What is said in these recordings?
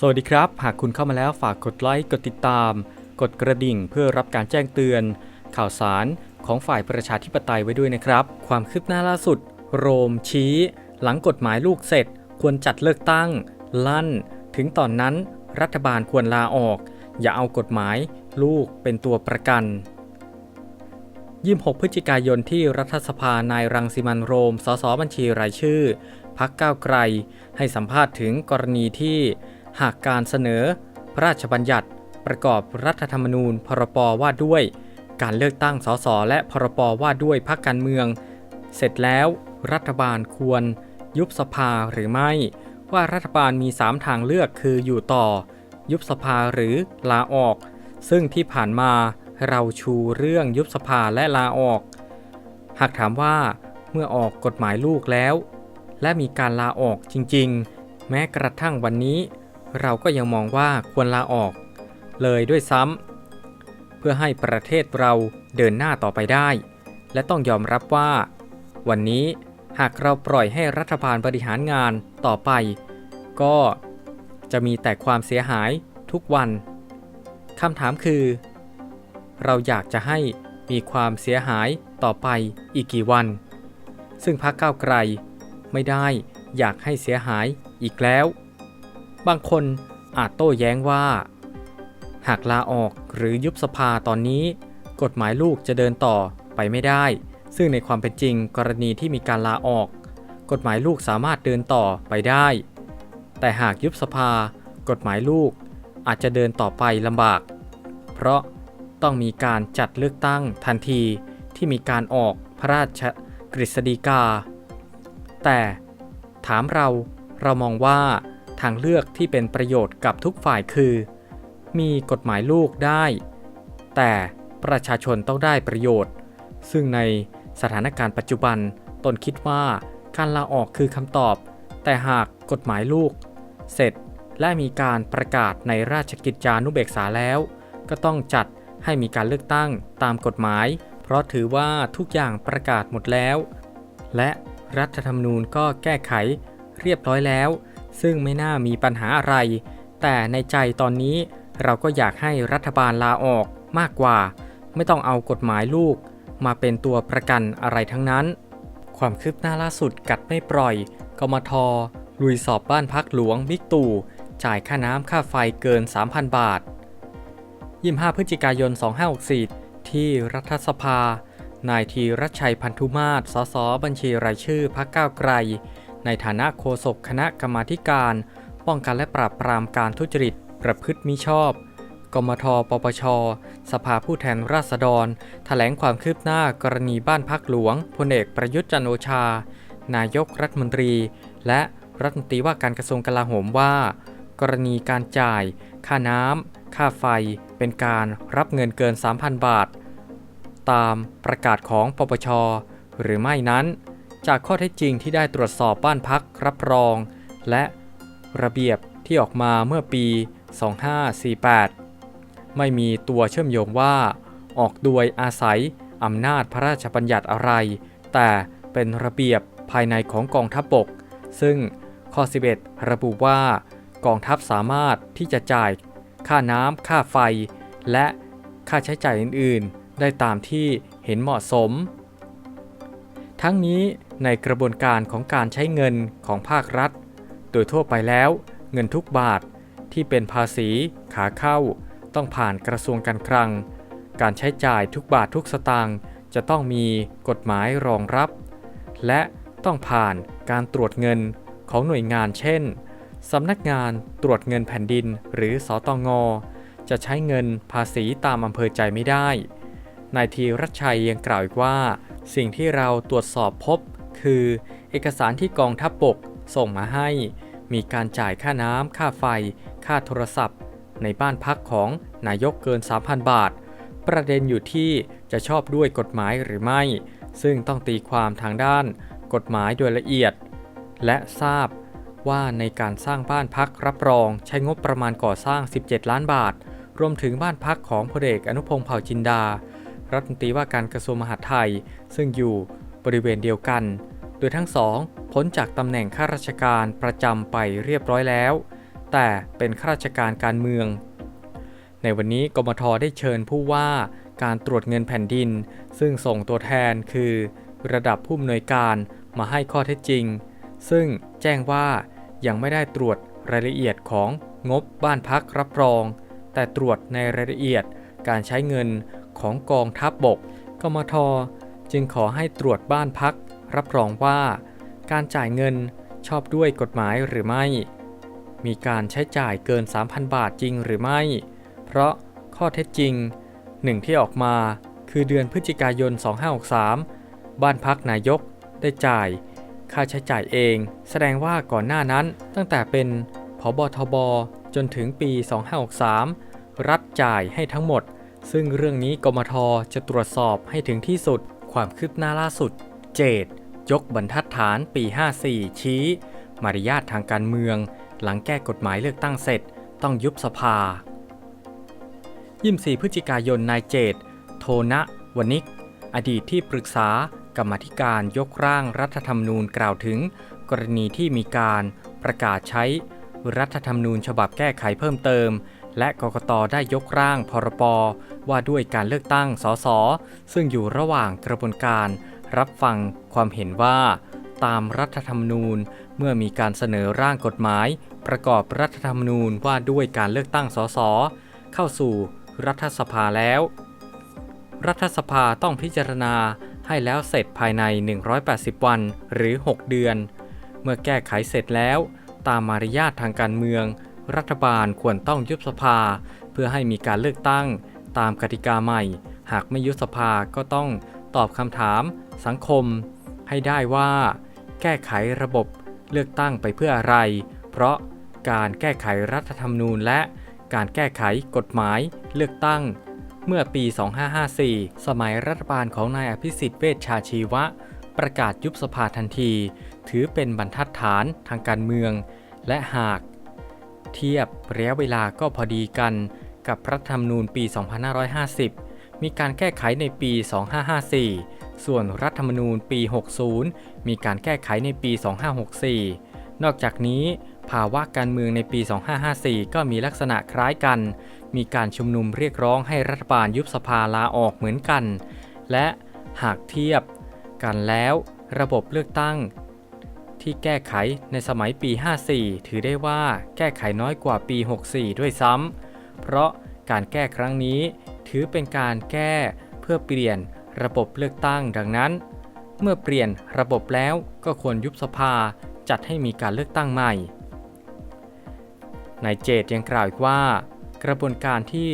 สวัสดีครับ หากคุณเข้ามาแล้วฝากกดไลค์ กดติดตาม กดกระดิ่งเพื่อรับการแจ้งเตือน ข่าวสารของฝ่ายประชาธิปไตยไว้ด้วยนะครับ ความคืบหน้าล่าสุด โรมชี้ หลังกฎหมายลูกเสร็จ ควรจัดเลือกตั้ง ลั่น ถึงตอนนั้น รัฐบาลควรลาออก อย่าเอากฎหมายลูกเป็นตัวประกัน26พฤศจิกายนที่รัฐสภานายรังสิมันโรม สสบัญชีรายชื่อ พักก้าวไกล ให้สัมภาษณ์ถึงกรณีที่ หากการเสนอ พระราชบัญญัติ ประกอบรัฐธรรมนูญ พรปว่าด้วย การเลือกตั้งสสและพรปว่าด้วยพรรคการเมือง เสร็จแล้วรัฐบาลควร ยุบสภาหรือไม่ ว่ารัฐบาลมี 3 ทางเลือกคืออยู่ต่อ ยุบสภาหรือลาออก ซึ่งที่ผ่านมาเราชูเรื่องยุบสภาและลาออก หากถามว่าเมื่อออกกฎหมายลูกแล้ว และมีการลาออกจริง ๆ แม้กระทั่งวันนี้ เราก็ยังมองว่าควรลาออก เลยด้วยซ้ำเพื่อให้ประเทศเราเดินหน้าต่อไปได้ และต้องยอมรับว่า วันนี้หากเราปล่อยให้รัฐบาลบริหารงานต่อไป ก็จะมีแต่ความเสียหายทุกวันคำถามคือ เราอยากจะให้มีความเสียหายต่อไปอีกกี่วัน ซึ่งพรรคก้าวไกลไม่ได้อยากให้เสียหายอีกแล้ว บางคนอาจโต้แย้งว่า หากลาออกหรือยุบสภาตอนนี้ กฎหมายลูกจะเดินต่อไปไม่ได้ ซึ่งในความเป็นจริงกรณีที่มีการลาออก กฎหมายลูกสามารถเดินต่อไปได้ แต่หากยุบสภา กฎหมายลูกอาจจะเดินต่อไปลำบาก เพราะต้องมีการจัดเลือกตั้งทันทีที่มีการออกพระราชกฤษฎีกา แต่ถามเราเรามองว่า ทางเลือกที่เป็นประโยชน์กับทุกฝ่ายคือ มีกฎหมายลูกได้ แต่ประชาชนต้องได้ประโยชน์ ซึ่งในสถานการณ์ปัจจุบันตนคิดว่าการลาออกคือคำตอบ แต่หากกฎหมายลูก เสร็จและมีการประกาศในราชกิจจานุเบกษาแล้ว ก็ต้องจัดให้มีการเลือกตั้งตามกฎหมาย เพราะถือว่าทุกอย่างประกาศหมดแล้ว และรัฐธรรมนูญก็แก้ไขเรียบร้อยแล้ว ซึ่งไม่น่ามีปัญหาอะไร แต่ในใจตอนนี้เราก็อยากให้รัฐบาลลาออกมากกว่า ไม่ต้องเอากฎหมายลูก มาเป็นตัวประกันอะไรทั้งนั้น ความคืบหน้าล่าสุดกัดไม่ปล่อย กมทลุยสอบบ้านพักหลวงบิ๊กตู่จ่ายค่าน้ำค่าไฟเกิน 3,000 บาท 25 พฤศจิกายน 2564 ที่รัฐสภา นายทีรัชชัยพันธุมาศ สส บัญชีรายชื่อพักก้าวไกล ในฐานะโฆษกคณะกรรมาการ ป้องกันและปราบปรามการทุจริต ประพฤติมิชอบ กมท ปปช สภาผู้แทนราษฎรแถลงความคืบหน้ากรณีบ้านพักหลวงพลเอกประยุทธ์จันโอชา นายกรัฐมนตรี และรัฐมนตรีว่าการกระทรวงกลาโหมว่า กรณีการจ่าย ค่าน้ำค่าไฟ เป็นการรับเงินเกิน 3,000 บาท ตามประกาศของปปช หรือไม่นั้น จากข้อเท็จจริงที่ได้ตรวจสอบบ้านพักรับรอง และระเบียบที่ออกมาเมื่อปี 2548 ไม่มีตัวเชื่อมโยงว่า ออกโดยอาศัยอำนาจพระราชบัญญัติอะไร แต่เป็นระเบียบภายในของกองทัพบบก ซึ่งข้อ 11 ระบุว่ากองทัพสามารถที่จะจ่ายค่าน้ำค่าไฟ และค่าใช้จ่ายอื่น ๆ ได้ตามที่เห็นเหมาะสม ทั้งนี้ในกระบวนการของการใช้เงินของภาครัฐ โดยทั่วไปแล้วเงินทุกบาทที่เป็นภาษีขาเข้า ต้องผ่านกระทรวงการคลัง การใช้จ่ายทุกบาททุกสตางค์จะต้องมีกฎหมายรองรับ และต้องผ่านการตรวจเงินของหน่วยงานเช่นสำนักงานตรวจเงินแผ่นดินหรือสอตงจะใช้เงินภาษีตามอำเภอใจไม่ได้ นายทีรัชชัยยังกล่าวอีกว่า สิ่งที่เราตรวจสอบพบ คือเอกสารที่กองทัพบบกส่งมาให้ มีการจ่ายค่าน้ำค่าไฟ ค่าโทรศัพท์ ในบ้านพักของนายกเกิน 3,000 บาท ประเด็นอยู่ที่จะชอบด้วยกฎหมายหรือไม่ ซึ่งต้องตีความทางด้าน กฎหมายโดยละเอียด และทราบว่าในการสร้างบ้านพักรับรองใช้งบประมาณก่อสร้าง 17 ล้านบาท รวมถึงบ้านพักของพลเอกอนุพงษ์เผ่าจินดา รัฐมนตรีว่าการกระทรวงมหาดไทย ซึ่งอยู่บริเวณเดียวกัน โดยทั้งสองพ้นจากตำแหน่งข้าราชการประจำไปเรียบร้อยแล้ว แต่เป็นข้าราชการการเมือง ในวันนี้กมทได้เชิญผู้ว่าการตรวจเงินแผ่นดิน ซึ่งส่งตัวแทนคือ ระดับผู้อำนวยการมาให้ข้อเท็จจริง ซึ่งแจ้งว่ายังไม่ได้ตรวจรายละเอียดของงบบ้านพักรับรอง แต่ตรวจในรายละเอียดการใช้เงิน ของกองทัพบบก กมท จึงขอให้ตรวจบ้านพัก รับรองว่า การจ่ายเงินชอบด้วยกฎหมายหรือไม่ มีการใช้จ่ายเกิน 3,000 บาทจริงหรือไม่ เพราะข้อเท็จจริงหนึ่งที่ออกมาคือเดือนพฤศจิกายน 2563 บ้านพักนายกได้จ่ายค่าใช้จ่ายเอง แสดงว่าก่อนหน้านั้นตั้งแต่เป็นผบทบจนถึงปี 2563 รัฐจ่ายให้ทั้งหมด ซึ่งเรื่องนี้กมทจะตรวจสอบให้ถึงที่สุด ความคืบหน้าล่าสุด เจดยกบรรทัดฐานปี 54 ชี้ มารยาททางการเมือง หลังแก้กฎหมายเลือกตั้งเสร็จ ต้องยุบสภา 24 พฤศจิกายนนายเจตโทนะวนิก อดีตที่ปรึกษากรรมธิการยกร่างรัฐธรรมนูญกล่าวถึง กรณีที่มีการประกาศใช้ รัฐธรรมนูญฉบับแก้ไขเพิ่มเติม และกกตได้ยกร่างพรปว่าด้วยการเลือกตั้งสสซึ่งอยู่ระหว่างกระบวนการรับฟังความเห็นว่าตามรัฐธรรมนูญเมื่อมีการเสนอร่างกฎหมาย ประกอบรัฐธรรมนูญว่าด้วยการเลือกตั้งสสเข้าสู่รัฐสภาแล้ว รัฐสภาต้องพิจารณาให้แล้วเสร็จภายใน 180 วันหรือ 6 เดือน เมื่อแก้ไขเสร็จแล้ว ตามมารยาททางการเมือง รัฐบาลควรต้องยุบสภา เพื่อให้มีการเลือกตั้ง ตามกติกาใหม่ หากไม่ยุบสภาก็ต้องตอบคำถาม สังคม ให้ได้ว่า แก้ไขระบบเลือกตั้งไปเพื่ออะไร เพราะการแก้ไขรัฐธรรมนูญและการแก้ไขกฎหมายเลือกตั้ง เมื่อปี 2554 สมัยรัฐบาลของนายอภิสิทธิ์เวชชาชีวะ ประกาศยุบสภาทันที ถือเป็นบรรทัดฐานทางการเมือง และหาก เทียบระยะเวลาก็พอดีกัน กับรัฐธรรมนูญปี 2550 มีการแก้ไขในปี 2554 ส่วนรัฐธรรมนูญปี 60 มีการแก้ไขในปี 2564 นอกจากนี้ภาวะการเมืองในปี 2554 ก็มีลักษณะคล้ายกัน มีการชุมนุมเรียกร้องให้รัฐบาลยุบสภาลาออกเหมือนกัน และหากเทียบกันแล้ว ระบบเลือกตั้ง ที่แก้ไขในสมัยปี 54 ถือได้ว่าแก้ไขน้อยกว่าปี 64 ด้วยซ้ำ เพราะการแก้ครั้งนี้ถือเป็นการแก้เพื่อเปลี่ยนระบบเลือกตั้งดังนั้น เมื่อเปลี่ยนระบบแล้วก็ควรยุบสภาจัดให้มีการเลือกตั้งใหม่นายเจตยังกล่าวอีกว่า กระบวนการที่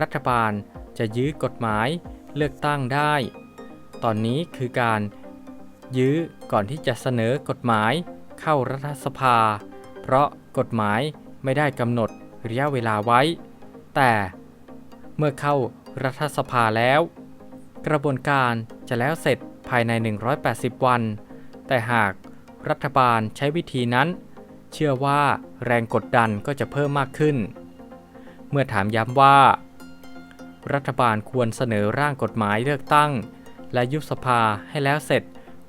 รัฐบาลจะยื้อกฎหมายเลือกตั้งได้ ตอนนี้คือการยื้อ ก่อนที่จะเสนอกฎหมายเข้ารัฐสภา เพราะกฎหมายไม่ได้กำหนดระยะเวลาไว้ แต่เมื่อเข้ารัฐสภาแล้ว กระบวนการจะแล้วเสร็จภายใน 180 วัน แต่หากรัฐบาลใช้วิธีนั้น เชื่อว่าแรงกดดันก็จะเพิ่มมากขึ้น เมื่อถามย้ำว่า รัฐบาลควรเสนอร่างกฎหมายเลือกตั้ง และยุบสภาให้แล้วเสร็จ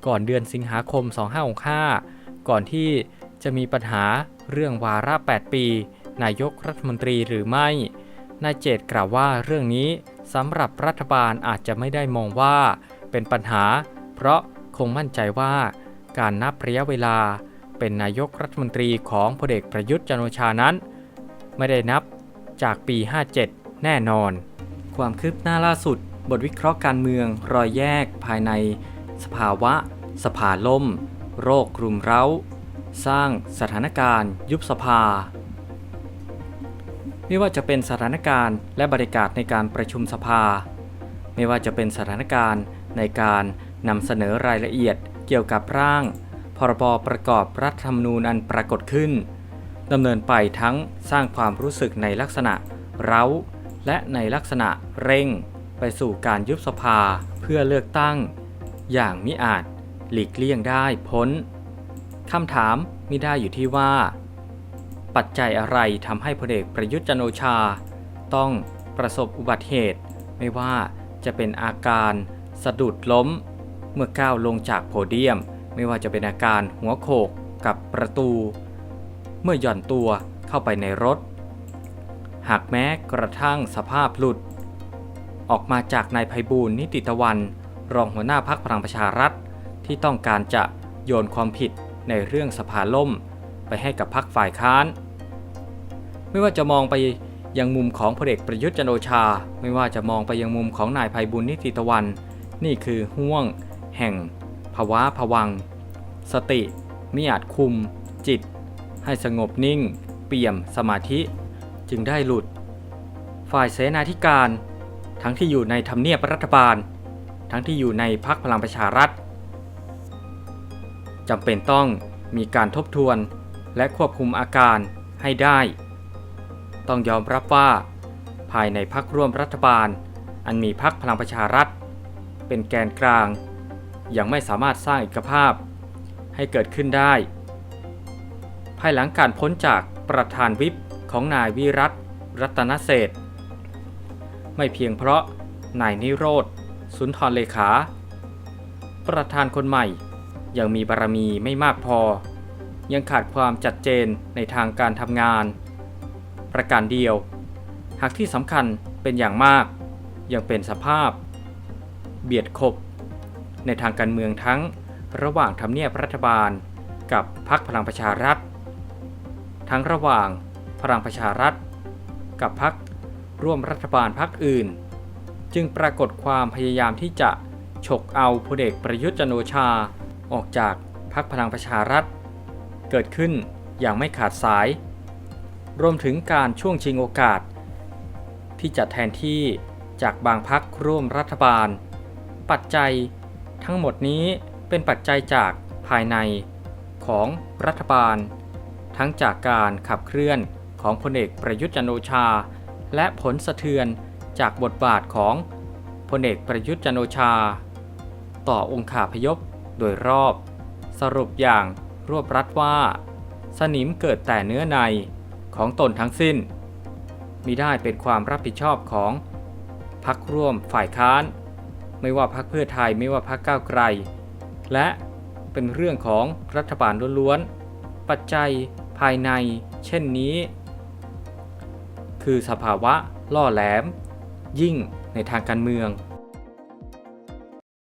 ก่อนเดือนสิงหาคม 2565 ก่อนที่จะมีปัญหาเรื่องวาระ 8 ปี นายกรัฐมนตรีหรือไม่ นายเจตกล่าวว่าเรื่องนี้สำหรับรัฐบาลอาจจะไม่ได้มองว่าเป็นปัญหา เพราะคงมั่นใจว่าการนับระยะเวลาเป็นนายกรัฐมนตรีของพลเอกประยุทธ์จันโอชานั้น ไม่ได้นับจากปี 57 แน่นอน ความคืบหน้าล่าสุด บทวิเคราะห์การเมืองรอยแยกภายใน สภาวะ สภาล่ม โรครุมเร้า สร้างสถานการณ์ ยุบสภา ไม่ว่าจะเป็นสถานการณ์และบรรยากาศในการประชุมสภา ไม่ว่าจะเป็นสถานการณ์ในการนำเสนอรายละเอียดเกี่ยวกับร่าง พรบประกอบรัฐธรรมนูญอันปรากฏขึ้นดำเนินไปทั้งสร้างความรู้สึกในลักษณะเร้า และในลักษณะเร่ง ไปสู่การยุบสภาเพื่อเลือกตั้ง อย่างมิอาจหลีกเลี่ยงได้พ้นคำถามมิได้อยู่ที่ว่า ปัจจัยอะไรทำให้พลเอกประยุทธ์จันโอชา ต้องประสบอุบัติเหตุ ไม่ว่าจะเป็นอาการสะดุดล้ม เมื่อก้าวลงจากโพเดียม ไม่ว่าจะเป็นอาการหัวโขกกับประตู เมื่อหย่อนตัวเข้าไปในรถ หากแม้กระทั่งสภาพหลุด ออกมาจากนายไพบูลนิติตะวัน รองหัวหน้าพักพลังประชารัฐ ที่ต้องการจะโยนความผิดในเรื่องสภาล่ม ไปให้กับพักฝ่ายค้าน ไม่ว่าจะมองไปยังมุมของพลเอกประยุทธ์จันโอชา ไม่ว่าจะมองไปยังมุมของนายไพบุญนิติตะวัน นี่คือห่วง แห่ง ภาวะผวัง สติมิอาจคุม จิต ให้สงบนิ่ง เปี่ยมสมาธิ จึงได้หลุด ฝ่ายเสนาธิการ ทั้งที่อยู่ในทำเนียบรัฐบาล ทั้งที่อยู่ในพักพลังประชารัฐจำเป็นต้องมีการทบทวนและควบคุมอาการให้ได้ ต้องยอมรับว่า ภายในพักร่วมรัฐบาล อันมีพักพลังประชารัฐ เป็นแกนกลาง ยังไม่สามารถสร้างเอกภาพ ให้เกิดขึ้นได้ ภายหลังการพ้นจากประธานวิปของนายวิรัตรัตนเศษไม่เพียงเพราะนายนิโรธ สุนทรเลขา ประธานคนใหม่ ยังมีบารมีไม่มากพอ ยังขาดความจัดเจนในทางการทำงาน ประการเดียว หากที่สำคัญเป็นอย่างมาก ยังเป็นสภาพ เบียดขบ ในทางการเมืองทั้งระหว่างทำเนียบรัฐบาล กับพรรคพลังประชารัฐ ทั้งระหว่างพลังประชารัฐ กับพรรคร่วมรัฐบาลพรรคอื่น จึงปรากฏความพยายามที่จะฉกเอาพลเอกประยุทธ์จันโอชา ออกจากพรรคพลังประชารัฐ เกิดขึ้นอย่างไม่ขาดสาย รวมถึงการช่วงชิงโอกาส ที่จะแทนที่จากบางพักร่วมรัฐบาล ปัจจัยทั้งหมดนี้เป็นปัจจัยจากภายในของรัฐบาล ทั้งจากการขับเคลื่อนของพลเอกประยุทธ์จันโอชา และผลสะเทือน จากบทบาทของพลเอกประยุทธ์จันโอชา ต่อองค์ขาพยพโดยรอบ สรุปอย่างรวบรัดว่า สนิมเกิดแต่เนื้อในของตนทั้งสิ้นมิได้เป็นความรับผิดชอบของพักร่วมฝ่ายค้าน ไม่ว่าพักเพื่อไทยไม่ว่าพักก้าวไกล และเป็นเรื่องของรัฐบาลล้วนๆ ปัจจัยภายใน เช่นนี้ คือสภาวะล่อแหลม ยิ่งในทางการเมือง